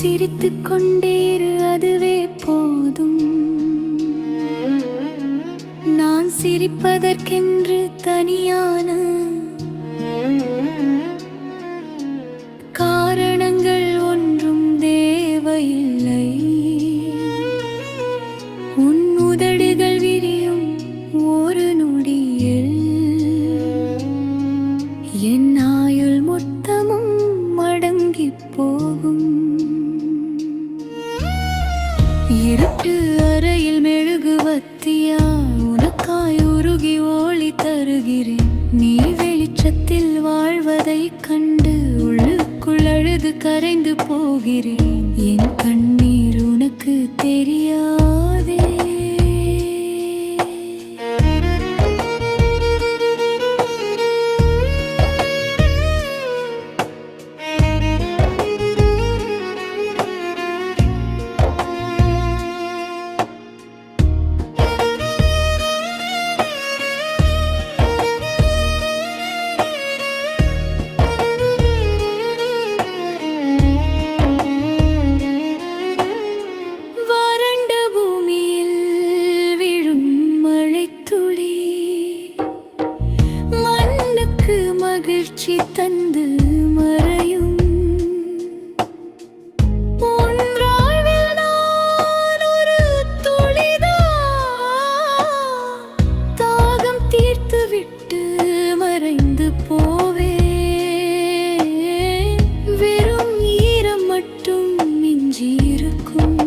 சிரித்து கொண்டேரு அதுவே போதும். நான் சிரிப்பதற்கென்று தனியான உனக்காய் ஒளி தருகிறேன். நீ வெளிச்சத்தில் வாழ்வதைக் கண்டு உள்ளுக்குள் அழுது கரைந்து போகிறேன். என் கண்ணீர் உனக்கு தெரியாதே. மகிழ்ச்சி தந்து மறையும். உன் நான் ஒரு துளிதான். தாகம் தீர்த்துவிட்டு மறைந்து போவே வெறும் ஈரம் மட்டும் மிஞ்சி இருக்கும்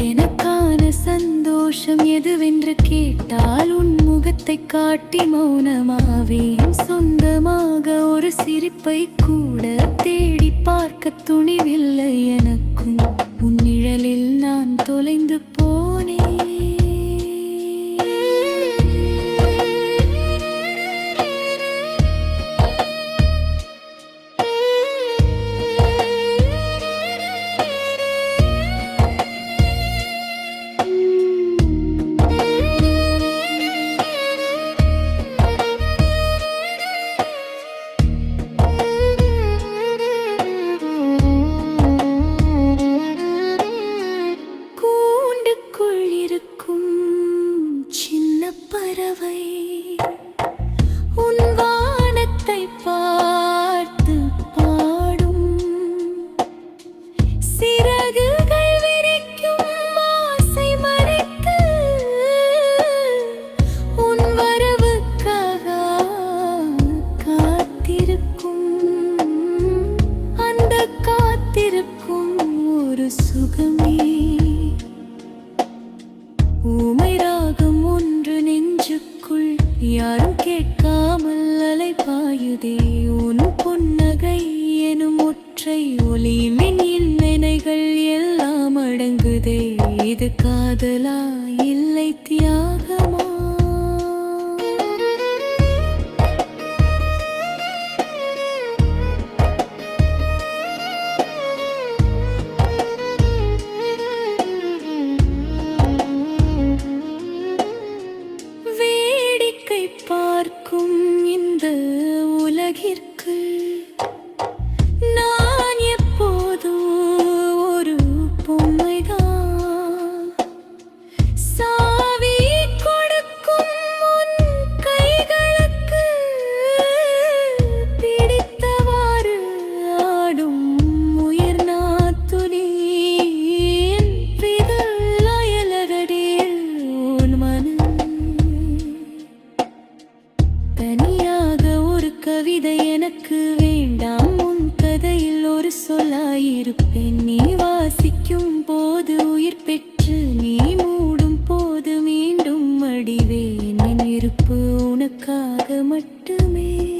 எனக்கான சந்தோஷம் எதுவென்று கேட்டால் உன் முகத்தை காட்டி மௌனமாவே சொந்தமாக ஒரு சிரிப்பை கூட தேடி பார்க்க துணிவில் யாரும் கேட்காமல் அலைபாயுதே உன் புன்னகை எனும் ஒற்றை ஒளி மின் நினைகள் எல்லாம் அடங்குதே. இது காதலா இல்லை தியாகமா? உலகிற்கு மட்டுமே